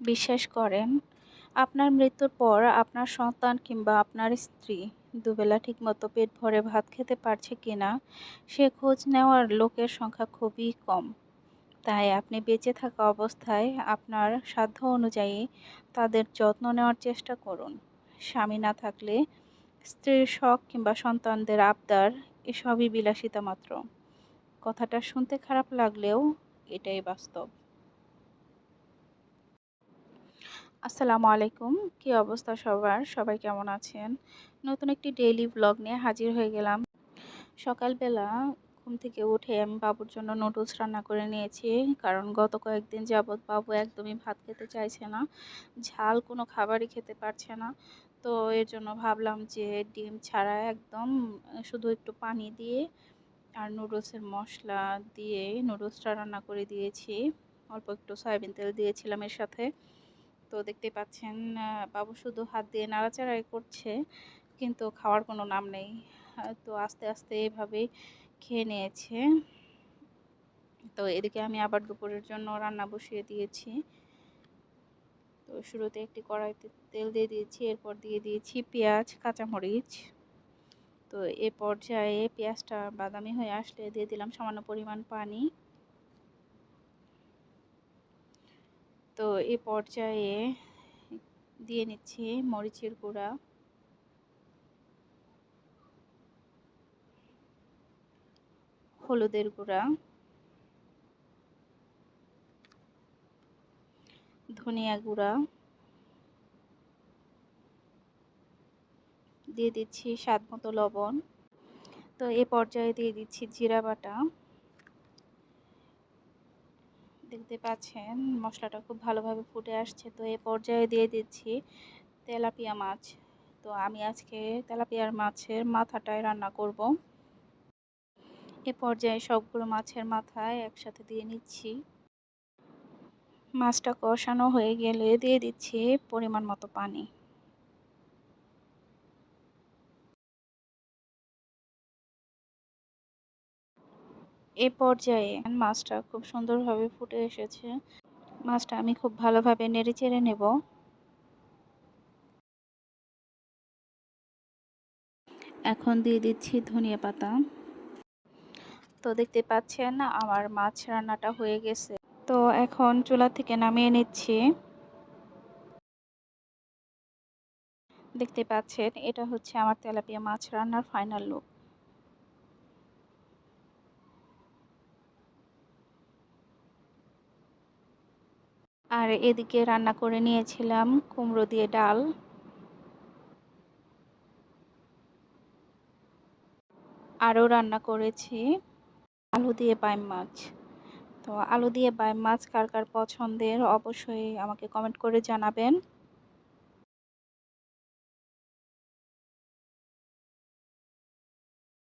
বিশ্বাস করেন, আপনার মৃত্যুর পর আপনার সন্তান কিংবা আপনার স্ত্রী দুবেলা ঠিকমতো পেট ভরে ভাত খেতে পারছে কিনা, সে খোঁজ নেওয়ার লোকের সংখ্যা খুবই কম। তাই আপনি বেঁচে থাকা অবস্থায় আপনার সাধ্য অনুযায়ী তাদের যত্ন নেওয়ার চেষ্টা করুন। স্বামী না থাকলে স্ত্রীর শখ কিংবা সন্তানদের আবদার এসবই বিলাসিতা মাত্র। কথাটা শুনতে খারাপ লাগলেও এটাই বাস্তব। আসসালামু আলাইকুম। কি অবস্থা সবার? সবাই কেমন আছেন? নতুন একটি ডেইলি ব্লগ নিয়ে হাজির হয়ে গেলাম। সকালবেলা ঘুম থেকে উঠে আমি বাবুর জন্য নুডলস রান্না করে নিয়েছি। কারণ গত কয়েকদিন যাবৎ বাবু একদমই ভাত খেতে চাইছে না। ঝাল কোনো খাবারই খেতে পারছে না। তো এর জন্য ভাবলাম যে ডিম ছাড়া একদম, শুধু একটু পানি দিয়ে আর নুডলসের মশলা দিয়ে নুডলসটা রান্না করে দিয়েছি। অল্প একটু সয়াবিন তেল দিয়েছিলাম এর সাথে। তো দেখতে পাচ্ছেন বাবু শুধু হাত দিয়ে নাড়াচাড়াই করছে, কিন্তু খাওয়ার কোনো নাম নেই। তো আস্তে আস্তে এভাবে খেয়ে নিয়েছে। তো এদিকে আমি আবার দুপুরের জন্য রান্না বসিয়ে দিয়েছি। তো শুরুতে একটি কড়াইতে তেল দিয়ে দিয়েছি, এরপর দিয়ে দিয়েছি পেঁয়াজ, কাঁচামরিচ। তো এ পর্যায়ে পেঁয়াজটা বাদামি হয়ে আসলে দিয়ে দিলাম সামান্য পরিমাণ পানি। তো এ পর্যায়ে দিয়ে নিচ্ছি মরিচের গুঁড়া। হলুদের গুঁড়া। ধনিয়া গুঁড়া। দিয়ে দিচ্ছি স্বাদ মতো লবণ। তো এ পর্যায়ে দিয়ে দিচ্ছি জিরা বাটা। দেখতে পাচ্ছেন, মশলাটা খুব ভালোভাবে ফুটে আসছে। তো এ পর্যায়ে দিয়ে দিচ্ছি তেলাপিয়া মাছ। তো আমি আজকে তেলাপিয়ার মাছের মাথাটায় রান্না করব। এ পর্যায়ে সবগুলো মাছের মাথায় একসাথে দিয়ে নিচ্ছি। মাছটা কষানো হয়ে গেলে দিয়ে দিচ্ছি পরিমাণ মতো পানি। এ পর্যায়ে মাছটা খুব সুন্দরভাবে ফুটে এসেছে। মাছটা আমি খুব ভালোভাবে নেড়ে চেড়ে নেব। এখন দিয়ে দিচ্ছি ধনিয়া পাতা। তো দেখতে পাচ্ছেন, আমার মাছ রান্নাটা হয়ে গেছে। তো এখন চুলা থেকে নামিয়ে নিচ্ছি। দেখতে পাচ্ছেন, এটা হচ্ছে আমার তেলাপিয়া মাছ রান্নার ফাইনাল লুক আর এদিকে রান্না করে নিয়েছিলাম কুমড়ো দিয়ে ডাল। আরও রান্না করেছি আলু দিয়ে বাইম মাছ। তো আলু দিয়ে বাইম মাছ কার কার পছন্দের অবশ্যই আমাকে কমেন্ট করে জানাবেন।